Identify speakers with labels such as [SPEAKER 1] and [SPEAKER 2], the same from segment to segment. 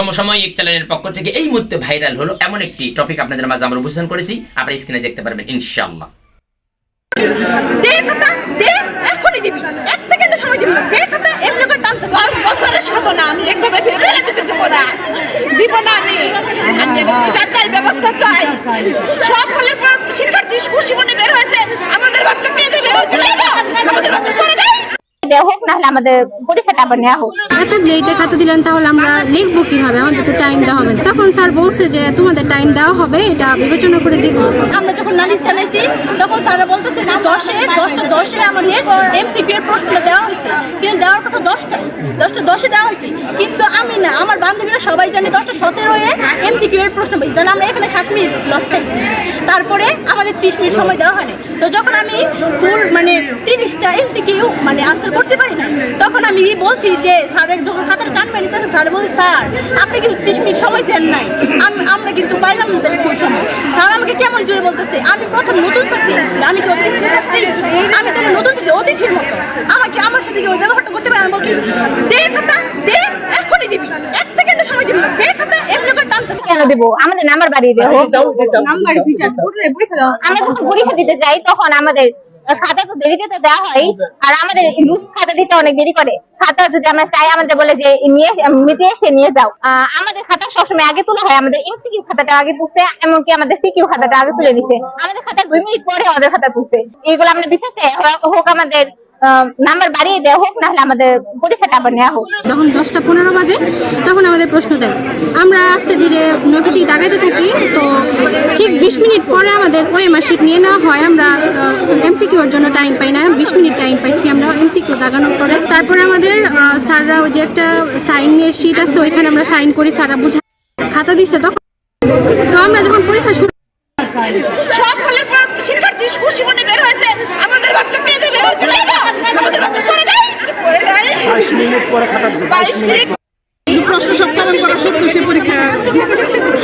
[SPEAKER 1] সমসাময়িক চ্যানেলের পক্ষ থেকে এই মুহূর্তে ভাইরাল হলো এমন একটি টপিক আপনাদের মাঝে আমরা উপস্থাপন করেছি। আপনারা স্ক্রিনে দেখতে পারবেন
[SPEAKER 2] দিবি। দিবি দিব হয়েছে। আমাদের বাচ্চা পেয়ে দেবে আমাদের বাচ্চা করে নাই
[SPEAKER 3] দেওয়া হোক নাহলে আমাদের পরীক্ষাটা আবার নেওয়া হোক।
[SPEAKER 4] এত লেটে খাতা দিলেন তাহলে আমরা লিখব কীভাবে? আমাদের তো টাইম দেওয়া হবে না। তখন স্যার বলছে যে তোমাদের টাইম দেওয়া হবে এটা বিবেচনা করে দেখব।
[SPEAKER 2] আমরা যখন নালিশ জানাইছি তখন স্যাররা বলতেছে যে দশে দশটা দশে আমাদের এমসিপি এর প্রশ্নটা দেওয়া হয়েছে। কিন্তু দেওয়ার কথা দশটায় দশটা দশে দেওয়া হয়েছে। কিন্তু আমি না আমার বান্ধবীরা সবাই জানে দশটা সতেরো এর প্রশ্ন পেয়েছি তাহলে আমরা এখানে সাত মিনিট লস খাইছি। তারপরে আমাদের ত্রিশ মিনিট সময় দেওয়া হয়নি তো যখন আমি ফুল মানে তিরিশটা এমসিকিউ মানে আনসার করতে পারি না তখন আমি বলছি যে স্যারের যখন খাতাটা টানবে নিতেছে স্যার, বলছে, স্যার, আপনি কিন্তু ত্রিশ মিনিট সময় দেন নাই। আম- আমরা কিন্তু পাইলাম না ফুল সময়। স্যার, আমাকে কেমন জোরে বলতেছে, আমি প্রথম নতুন ছাত্রী স্কুলে আমি কি স্কুলের ছাত্রী, আমি তাহলে নতুন ছাত্রী, অতিথির মতো। আমাকে আমার সাথে কি ওই ব্যবহারটা করতে পারে আমি বলছি দে খাতা দে এখনই দিবি এক সেকেন্ডের সময় দিবি না। দে খাতা এমনি করে টানতেছে
[SPEAKER 3] কেন দেবো? আমাদের নাম্বার বাড়িয়ে হোক। আমরা যখন পরীক্ষা দিতে যাই তখন আমাদের খাতা তো দেরিতে তো দেওয়া হয় আর আমাদের লুজ খাতা দিতে অনেক দেরি করে। খাতা যদি আমরা চাই আমাদের বলে যে নিয়ে নিজে এসে নিয়ে যাও। আমাদের খাতা সবসময় আগে তোলা হয় আমাদের এমসিকিউ খাতাটা আগে তুলছে এমনকি আমাদের সিকিউ খাতাটা আগে তুলে দিছে আমাদের খাতা দুই মিনিট পরে আমাদের খাতা তুলছে। এগুলো আমরা বিচার চাই হোক- হোক আমাদের নাম্বার বাড়িয়ে দেওয়া হোক নাহলে আমাদের পরীক্ষাটা আবার নেওয়া হোক।
[SPEAKER 4] যখন দশটা পনেরো বাজে তখন আমাদের প্রশ্ন দেয়। আমরা আস্তে ধীরে নৈবেদিক দিকে দাগাইতে থাকি তো ঠিক বিশ মিনিট পরে আমাদের ওই শিট নিয়ে নেওয়া হয়। আমরা এমসিকিউর জন্য টাইম পাই না বিশ মিনিট টাইম পাইছি আমরা এমসিকিউ দাগানোর পরে। তারপরে আমাদের স্যাররা ওই যে একটা সাইনের শিট আছে ওইখানে আমরা সাইন করি স্যাররা বুঝা খাতা দিচ্ছে তখন। তো আমরা যখন পরীক্ষা শুরু
[SPEAKER 2] সব হলের পর শিক্ষার্থী খুশি মনে বের হয়েছে। আমাদের বাচ্চা পেয়ে দেবে আমাদের বাচ্চা করে নাই করে নাই
[SPEAKER 5] বাইশ মিনিট পরে খাতা দিচ্ছে বাইশ মিনিট
[SPEAKER 6] কিন্তু প্রশ্ন করা সত্ত্বেও সে পরীক্ষা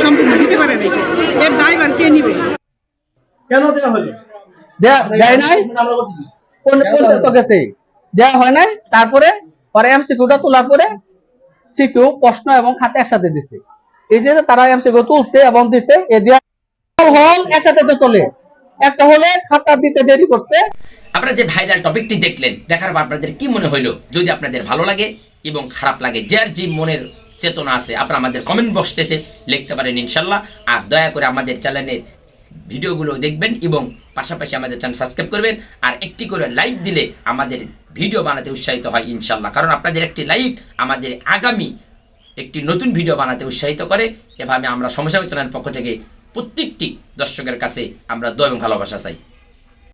[SPEAKER 6] সম্পূর্ণ দিতে পারে নাই। এর কে নিবে?
[SPEAKER 5] কেন দেওয়া হলো
[SPEAKER 7] দেয় নাই? কোন কোন গেছে দেওয়া হয় নাই? তারপরে পরে এমসিকিউটা তোলার পরে সিকিউ প্রশ্ন এবং খাতা একসাথে দিছে। এই যে তারা এমসিকিউ তুলছে এবং দিছে এ দেওয়া হল একসাথে তো চলে। একটা হলে খাতা দিতে দেরি করছে।
[SPEAKER 1] আপনারা যে ভাইরাল টপিকটি দেখলেন, দেখার পর আপনাদের কি মনে হইল? যদি আপনাদের ভালো লাগে এবং খারাপ লাগে, যার যে মনের চেতনা আছে, আপনারা আমাদের কমেন্ট বক্সে এসে লিখতে পারেন ইনশাল্লাহ। আর দয়া করে আমাদের চ্যানেলের ভিডিওগুলো দেখবেন এবং পাশাপাশি আমাদের চ্যানেল সাবস্ক্রাইব করবেন। আর একটি করে লাইক দিলে আমাদের ভিডিও বানাতে উৎসাহিত হয় ইনশাল্লাহ। কারণ আপনাদের একটি লাইক আমাদের আগামী একটি নতুন ভিডিও বানাতে উৎসাহিত করে। এভাবে আমরা সমস্যা চ্যানেল পক্ষ থেকে প্রত্যেকটি দর্শকের কাছে আমরা দয় এবং ভালোবাসা চাই।